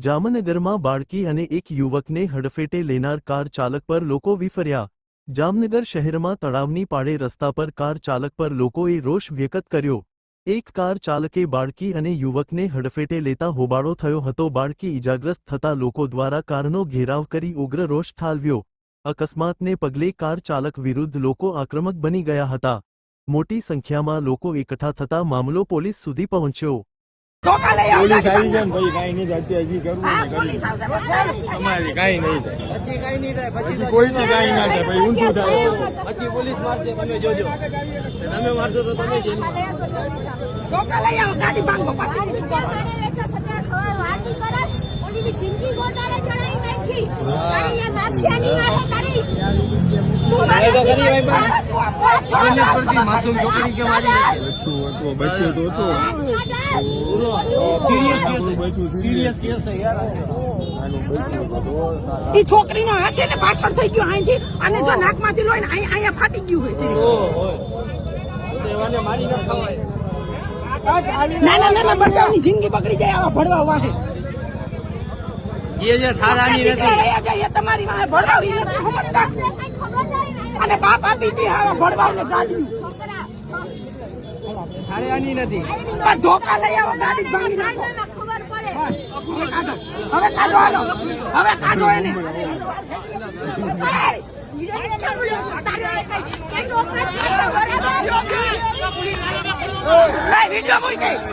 જામનગરમાં બાળકી અને એક યુવકને હડફેટે લેનાર કાર ચાલક પર લોકો વિફર્યા. જામનગર શહેરમાં તળાવની પાળે રસ્તા પર કાર ચાલક પર લોકોએ રોષ વ્યક્ત કર્યો. એક કાર ચાલકે બાળકી અને યુવકને હડફેટે લેતા હોબાળો થયો હતો. બાળકી ઇજાગ્રસ્ત થતા લોકો દ્વારા કારનો ઘેરાવ કરી ઉગ્ર રોષ ઠાલવ્યો. અકસ્માતને પગલે કાર ચાલક વિરુદ્ધ લોકો આક્રમક બની ગયા હતા. મોટી સંખ્યામાં લોકો એકઠા થતા મામલો પોલીસ સુધી પહોંચ્યો. પોલીસ આવી જાય ને. ભાઈ કાંઈ નહીં થાય હજી કરવું અમારે કાંઈ નહીં થાય પછી કઈ નહીં થાય. પછી કોઈ ને કઈ ના થાય ભાઈ ઊંધું થાય. પછી પોલીસ મારશે તમે જોજો. તમે મારશો તો તમે જેલમાં જિંદગી ગોટાળે ચડાવી નાખી. માફિયાની વાહે તારી મારે તો કરી ભાઈ બા. કોઈને કોઈને પડતી માસૂમ છોકરી કે મારી. હતું તો હતું સિરિયસ કેસ છે. યાર. છોકરીનો હાથ છે ને પાછળ થઈ ગયો અહીંથી અને જો નાકમાંથી લોહી ને અહીંયા ફાટી ગયું હોય છે. ઓ હોય દેવાને મારી ન ખવાય. ના ના બચાવની જિંદગી બગડી જાય આવા ભડવા વાહે. જે નથી તમારી વાહે ભણાવી નથી સમજતા અને બાપ આપી હતી હવે ભણવાનું ગાડી. નથી. આ ધોકા લઈ આવો ગાડી ભાંગી નાખો. ખબર પડે હવે કાઢો હવે કાઢો હાલો હવે કાઢો એને વીડિયો મૂકી